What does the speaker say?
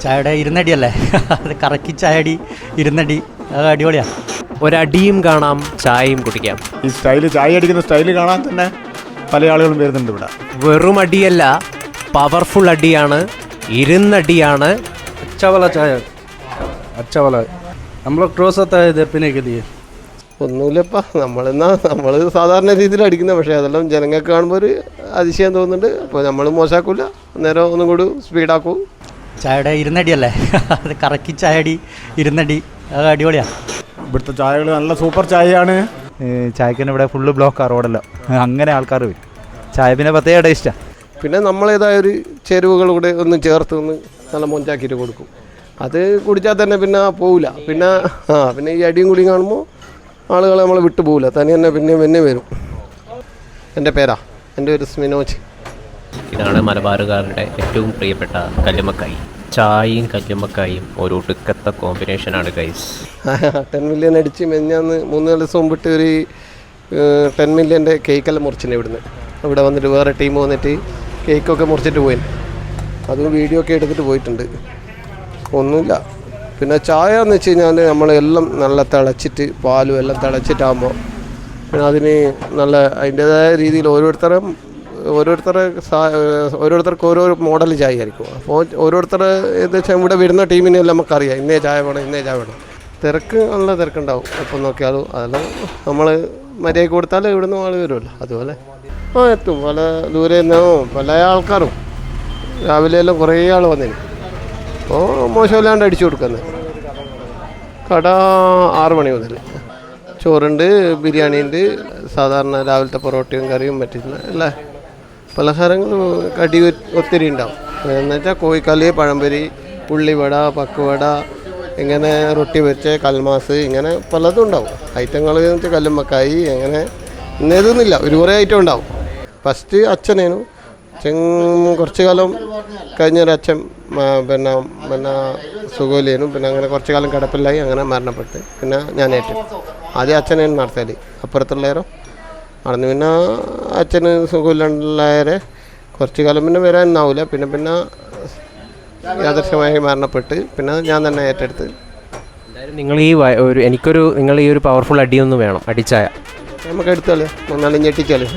ചായയുടെ ഇരുന്നടിയല്ലേ? അത് കറക്കി ചായടി ഇരുന്നടി. അത് അടിപൊളിയാ. ഒരടിയും കാണാം ചായയും കുടിക്കാം. ഈ സ്റ്റൈൽ ചായ അടിക്കുന്ന സ്റ്റൈൽ കാണാൻ തന്നെ പല ആളുകളും വരുന്നുണ്ട് ഇവിടെ. വെറും അടിയല്ല പവർഫുൾ അടിയാണ് ഇരുന്നടിയാണ്. അച്ചവള ചായ. അച്ചവള. നമ്മളെ ക്രോസത്തായ ദപ്പിനേക്ക് ഒന്നുമില്ലപ്പ. നമ്മളെന്നാ നമ്മൾ സാധാരണ രീതിയിൽ അടിക്കുന്ന പക്ഷേ അതെല്ലാം ജനങ്ങൾക്ക് കാണുമ്പോൾ ഒരു അതിശയം തോന്നുന്നുണ്ട്. അപ്പോൾ നമ്മൾ മോശമാക്കില്ല അന്നേരം ഒന്നും കൂടി സ്പീഡാക്കും ചായയുടെ ഇരുന്നടിയല്ലേ? അത് കറക്കി ചായടി ഇരുന്നടി. അത് അടിപൊളിയാ. ഇവിടുത്തെ ചായകൾ നല്ല സൂപ്പർ ചായയാണ്. ചായക്കന് ഇവിടെ ഫുള്ള് ബ്ലോക്കാണ് റോഡല്ലോ അങ്ങനെ ആൾക്കാർ വരും. ചായ പിന്നെ പ്രത്യേക ടേസ്റ്റാണ് പിന്നെ നമ്മളേതായ ഒരു ചേരുവകൾ കൂടെ ഒന്ന് ചേർത്ത് ഒന്ന് നല്ല മൊഞ്ചാക്കിയിട്ട് കൊടുക്കും. അത് കുടിച്ചാൽ തന്നെ പിന്നെ പോവില്ല. പിന്നെ ആ പിന്നെ ഈ അടിയും കൂടിയും കാണുമ്പോൾ ആളുകൾ നമ്മൾ വിട്ടു പോവില്ല. തനി തന്നെ പിന്നെ പിന്നെ വരും. എന്റെ പേരാ. എന്റെ പേര് സ്മിനോജ്. ഇതാണ് മലബാറുകാരുടെ ഏറ്റവും പ്രിയപ്പെട്ട കല്ലുമ്മക്കായി. ചായയും കല്ലുമ്മക്കായും ഒരു ഒടുക്കത്തെ കോമ്പിനേഷൻ ആണ് ഗൈസ് ടെൻ മില്യൺ അടിച്ച് മെഞ്ഞാന്ന് മൂന്ന് ദിവസം മുമ്പിട്ട് ഒരു ടെൻ മില്യന്റെ കേക്കെല്ലാം മുറിച്ചിട്ടുണ്ട് ഇവിടുന്ന്. ഇവിടെ വന്നിട്ട് വേറെ ടീം വന്നിട്ട് കേക്കൊക്കെ മുറിച്ചിട്ട് പോയി. അതും വീഡിയോ ഒക്കെ എടുത്തിട്ട് പോയിട്ടുണ്ട്. ഒന്നുമില്ല. പിന്നെ ചായ എന്ന് വെച്ച് കഴിഞ്ഞാൽ നമ്മളെല്ലാം നല്ല തിളച്ചിട്ട് പാലും എല്ലാം തിളച്ചിട്ടാകുമ്പോൾ പിന്നെ അതിന് നല്ല അതിന്റേതായ രീതിയിൽ ഓരോരുത്തരും ഓരോരുത്തരെ സാ- ഓരോരുത്തർക്ക് ഓരോ മോഡൽ ചായ ആയിരിക്കും. അപ്പോൾ ഓരോരുത്തർ വെച്ചാൽ ഇവിടെ വരുന്ന ടീമിനെല്ലാം നമുക്കറിയാം. ഇന്നേ ചായ വേണം ഇന്നേ ചായ വേണം. തിരക്ക് നല്ല തിരക്കുണ്ടാവും. എപ്പം നോക്കിയാലും അതെല്ലാം നമ്മൾ മര്യാദ കൊടുത്താൽ ഇവിടുന്ന് ആൾ വരുമല്ലോ അതുപോലെ ആ എത്തും. പല ദൂരെ നിന്നോ പല ആൾക്കാരും. രാവിലെ എല്ലാം കുറേ ആൾ വന്നിന്. അപ്പോൾ മോശമില്ലാണ്ട് അടിച്ചു കൊടുക്കുന്നത് കട ആറ് മണി മുതൽ ചോറുണ്ട് ബിരിയാണി ഉണ്ട് സാധാരണ രാവിലത്തെ പൊറോട്ടയും കറിയും പറ്റില്ല അല്ലേ? പലഹാരങ്ങൾ കടി ഒത്തിരി ഉണ്ടാവും. എന്ന് വെച്ചാൽ കോഴിക്കൽ പഴംപൊരി ഉള്ളിവട പക്കുവട ഇങ്ങനെ റൊട്ടി വെച്ച് കൽമാസ് ഇങ്ങനെ പലതും ഉണ്ടാവും. ഐറ്റങ്ങൾ എന്ന് വെച്ചാൽ കല്ലുമ്മക്കായി അങ്ങനെ ഇന്നേതൊന്നുമില്ല ഒരു കുറേ ഐറ്റം ഉണ്ടാവും. ഫസ്റ്റ് അച്ഛനേനു. അച്ഛൻ കുറച്ച് കാലം കഴിഞ്ഞൊരു അച്ഛൻ ആ, പിന്നെ പിന്നെ സുഖമില്ലേനു. പിന്നെ അങ്ങനെ കുറച്ച് കാലം കിടപ്പില്ലായി അങ്ങനെ മരണപ്പെട്ട്. പിന്നെ ഞാൻ ഏറ്റു ആദ്യം അച്ഛനേനു നടത്തൽ അപ്പുറത്തുള്ളവരോ നടന്ന് പിന്നെ അച്ഛന് സുഖമില്ലാണ്ടായവരെ കുറച്ച് കാലം പിന്നെ വരാനൊന്നാവില്ല പിന്നെ പിന്നെ യാദർശമായി മരണപ്പെട്ട്. പിന്നെ ഞാൻ തന്നെ ഏറ്റെടുത്ത്. നിങ്ങൾ ഈ ഒരു എനിക്കൊരു നിങ്ങൾ ഈ ഒരു പവർഫുൾ അടിയൊന്നും വേണം. അടിച്ചായ. നമുക്ക് എടുത്താലേ ഒന്നാലും ഞെട്ടിച്ചാലേ.